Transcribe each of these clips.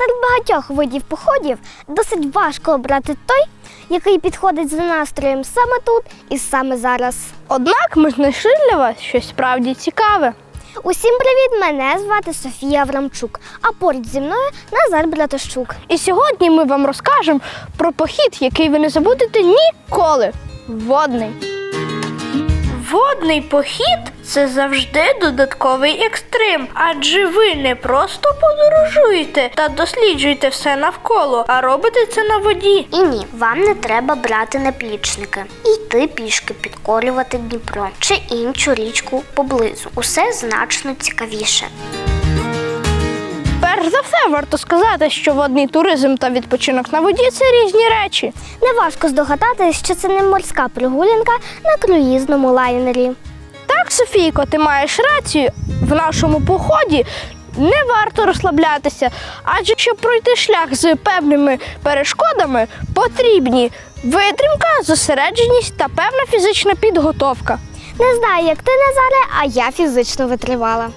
Серед багатьох видів походів досить важко обрати той, який підходить за настроєм саме тут і саме зараз. Однак ми знайшли для вас щось справді цікаве. Усім привіт! Мене звати Софія Аврамчук, а поруч зі мною Назар Братощук. І сьогодні ми вам розкажемо про похід, який ви не забудете ніколи. Водний. Водний похід це завжди додатковий екстрим, адже ви не просто подорожуєте та досліджуєте все навколо, а робите це на воді. І ні, вам не треба брати наплічники і йти пішки підкорювати Дніпро чи іншу річку поблизу. Усе значно цікавіше. Перш за все, варто сказати, що водний туризм та відпочинок на воді це різні речі. Неважко здогадатись, що це не морська прогулянка на круїзному лайнері. Так, Софійко, ти маєш рацію. В нашому поході не варто розслаблятися, адже щоб пройти шлях з певними перешкодами, потрібні витримка, зосередженість та певна фізична підготовка. Не знаю, як ти, Назаре, а я фізично витривала.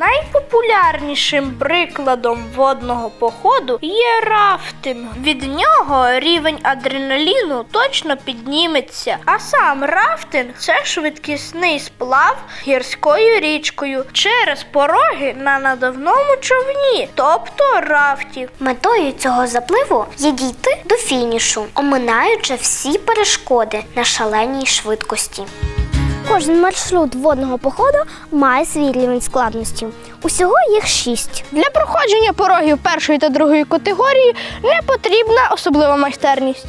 Найпопулярнішим прикладом водного походу є рафтинг. Від нього рівень адреналіну точно підніметься. А сам рафтинг це швидкісний сплав гірською річкою через пороги на надувному човні, тобто рафтів. Метою цього запливу є дійти до фінішу, оминаючи всі перешкоди на шаленій швидкості. Кожен маршрут водного походу має свій рівень складності. Усього їх шість. Для проходження порогів першої та другої категорії не потрібна особлива майстерність.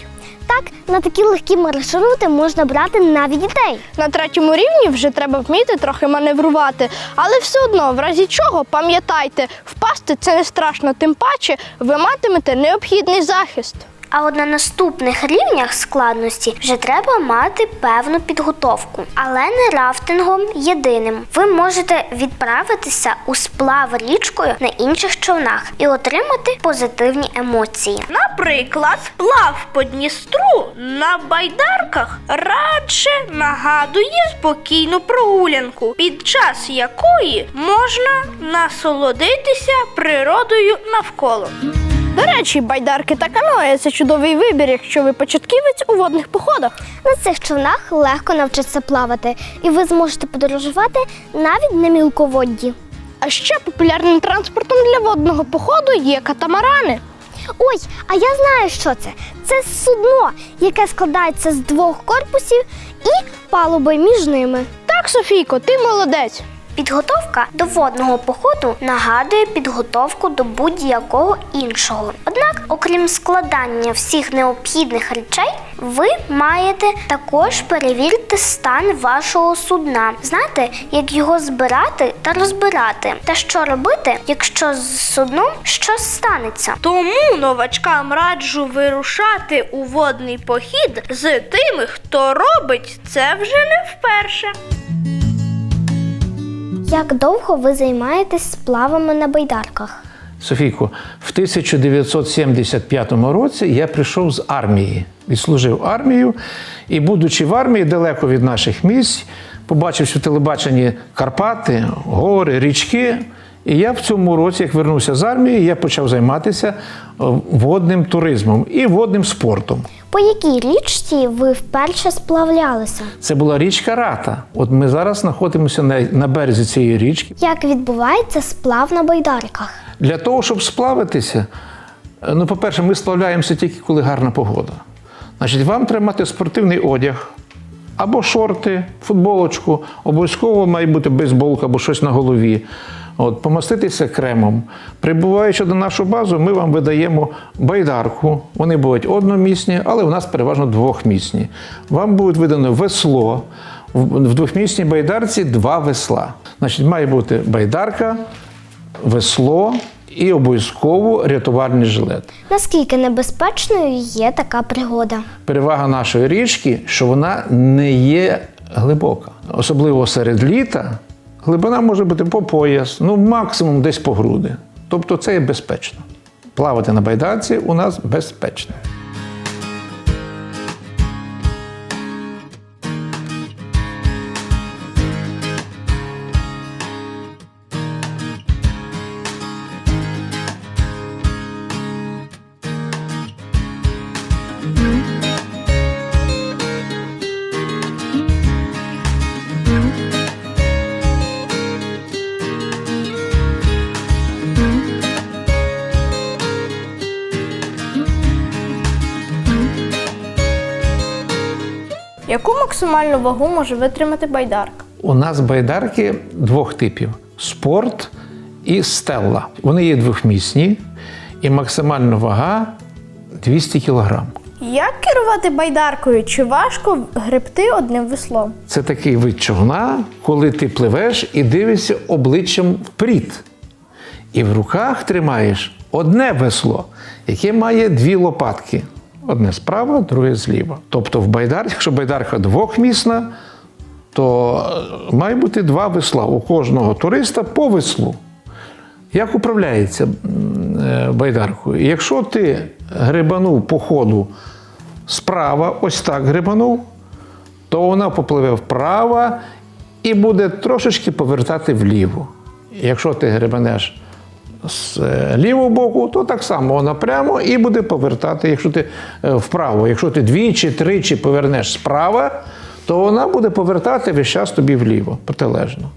Так, на такі легкі маршрути можна брати навіть дітей. На третьому рівні вже треба вміти трохи маневрувати, але все одно, в разі чого, пам'ятайте, впасти це не страшно, тим паче ви матимете необхідний захист. А от на наступних рівнях складності вже треба мати певну підготовку, але не рафтингом єдиним. Ви можете відправитися у сплав річкою на інших човнах і отримати позитивні емоції. Наприклад, плав по Дністру на байдарках радше нагадує спокійну прогулянку, під час якої можна насолодитися природою навколо. До речі, байдарки та каное це чудовий вибір, якщо ви початківець у водних походах. На цих човнах легко навчитися плавати, і ви зможете подорожувати навіть на мілководді. А ще популярним транспортом для водного походу є катамарани. Ой, а я знаю, що це. Це судно, яке складається з двох корпусів і палуби між ними. Так, Софійко, ти молодець. Підготовка до водного походу нагадує підготовку до будь-якого іншого. Однак, окрім складання всіх необхідних речей, ви маєте також перевірити стан вашого судна. Знаєте, як його збирати та розбирати, та що робити, якщо з судном щось станеться. Тому новачкам раджу вирушати у водний похід з тими, хто робить це вже не вперше. Як довго ви займаєтесь сплавами на байдарках? Софійко, в 1975 році я прийшов з армії, відслужив армію, і, будучи в армії далеко від наших місць, побачивши в телебаченні Карпати, гори, річки. І я в цьому році, як вернувся з армії, я почав займатися е, водним туризмом і водним спортом. По якій річці ви вперше сплавлялися? Це була річка Рата. От ми зараз знаходимося на, на березі цієї річки. Як відбувається сплав на байдарках? Для того, щоб сплавитися, е, ну, по-перше, ми сплавляємося тільки коли гарна погода. Значить, вам треба мати спортивний одяг, або шорти, футболочку, обов'язково має бути бейсболка або щось на голові. От, помаститися кремом. Прибуваючи до нашу базу, ми вам видаємо байдарку. Вони бувають одномісні, але у нас переважно двохмісні. Вам буде видано весло. В в двохмісній байдарці два весла. Значить, має бути байдарка, весло і обов'язково рятувальний жилет. Наскільки небезпечною є така пригода? Перевага нашої річки, що вона не є глибока. Особливо серед літа глибина може бути по пояс, ну максимум десь по груди. Тобто це є безпечно. Плавати на байдарці у нас безпечно. Яку максимальну вагу може витримати байдарка? У нас байдарки двох типів: спорт і стелла. Вони є двохмісні, і максимальна вага 200 кг. Як керувати байдаркою? Чи важко гребти одним веслом? Це такий вид човна, коли ти пливеш і дивишся обличчям вперед. І в руках тримаєш одне весло, яке має дві лопатки. Одне справа, друге зліва. Тобто в байдарці, якщо байдарка двохмісна, то е, має бути два весла у кожного туриста по веслу. Як управляється е, байдаркою? Якщо ти грибанув по ходу справа, ось так грибанув, то вона попливе вправо і буде трошечки повертати вліво. Якщо ти грибанеш з е, лівого боку, то так само вона прямо і буде повертати, якщо ти е, вправо. Якщо ти двічі, тричі повернеш справа, то вона буде повертати весь час тобі вліво, протилежно.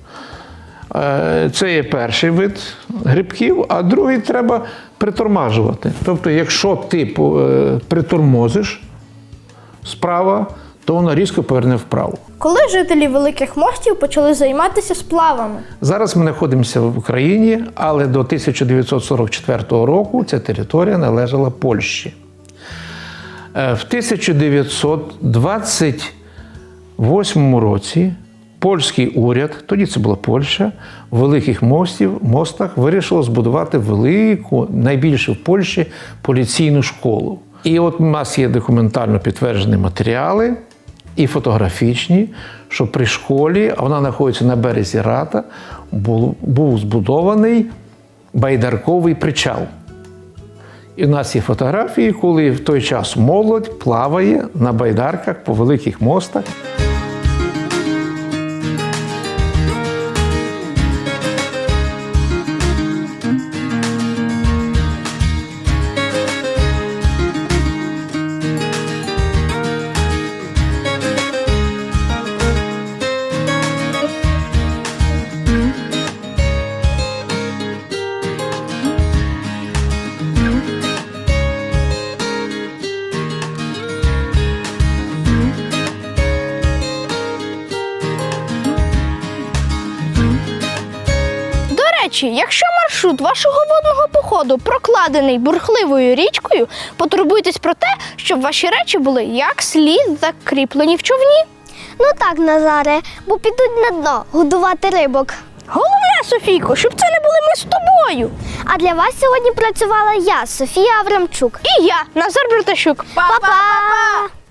Е, Це є перший вид грибків, а другий треба притормажувати. Тобто, якщо ти притормозиш справа, то вона різко поверне вправо. Коли жителі великих мостів почали займатися сплавами? Зараз ми знаходимося в Україні, але до 1944 року ця територія належала Польщі. Е, В 1928 році польський уряд, тоді це була Польща, в великих мостів, мостах вирішило збудувати велику, найбільшу в Польщі поліційну школу. І от у нас є документально підтверджені матеріали і фотографічні, що при школі, а вона знаходиться на березі Рата, був, був збудований байдарковий причал. І в нас є фотографії, коли в той час молодь плаває на байдарках по великих мостах. Речі, якщо маршрут вашого водного походу прокладений бурхливою річкою, потурбуйтесь про те, щоб ваші речі були як слід закріплені в човні. Ну так, Назаре, бо підуть на дно годувати рибок. Головне, Софійко, щоб це не були ми з тобою. А для вас сьогодні працювала я, Софія Аврамчук. І я, Назар Братащук. Па-па!